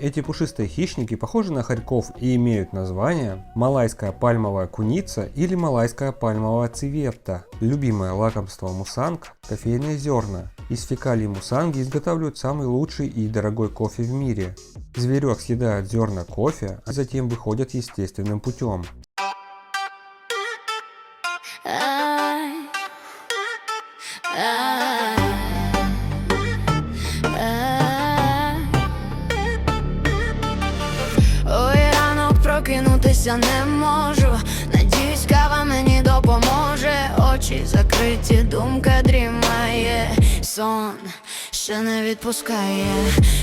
Эти пушистые хищники похожи на хорьков и имеют название малайская пальмовая куница или малайская пальмовая цветта. Любимое лакомство мусанг – кофейные зерна. Из фекалий мусанги изготавливают самый лучший и дорогой кофе в мире. Зверек съедает зерна кофе, а затем выходят естественным путем. Прокинутися не можу. Надіюсь, кава мені допоможе. Очі закриті, думка дрімає. Сон ще не відпускає.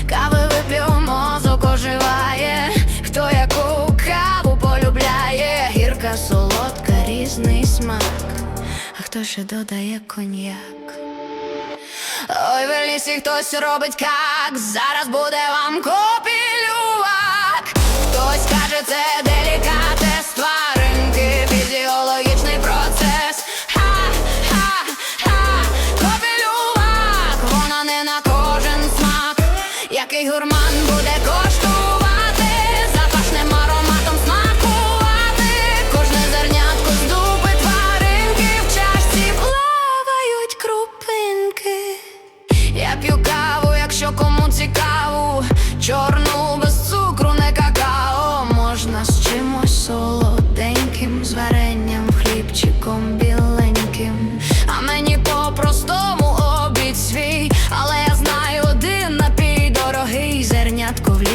Кави вип'ю, мозок оживає. Хто яку каву полюбляє? Гірка, солодка, різний смак. А хто ще додає коньяк? Ой, в лісі хтось робить как, зараз буде вам копілювак. Який гурман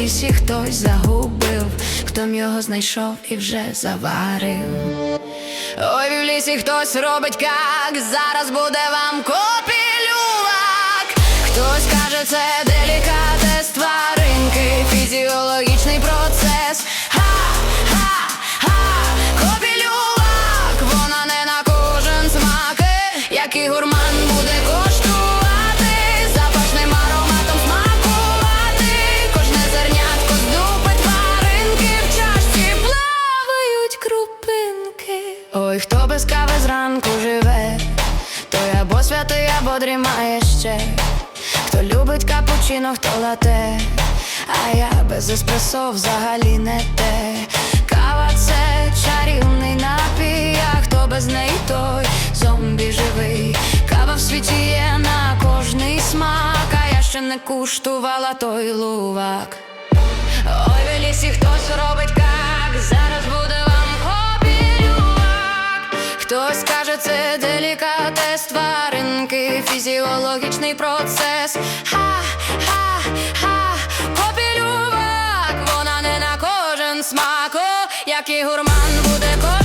лісі хтось загубив, хто м його знайшов і вже заварив. Ой, в лісі хтось робить как, зараз буде вам копілювак. Хтось каже, це делікатес без кави зранку живе, той або святий, або дрімає ще. Хто любить капучино, хто лате, а я без еспресо взагалі не те. Кава це чарівний напій, а хто без неї, той зомбі живий. Кава в світі є на кожний смак, а я ще не куштувала той лувак. Ой, в лісі хтось робить как, зараз буде. Хтось каже, це делікатес тваринки, фізіологічний процес. Ха-ха-ха, попілювак, вона не на кожен смак, О, і гурман буде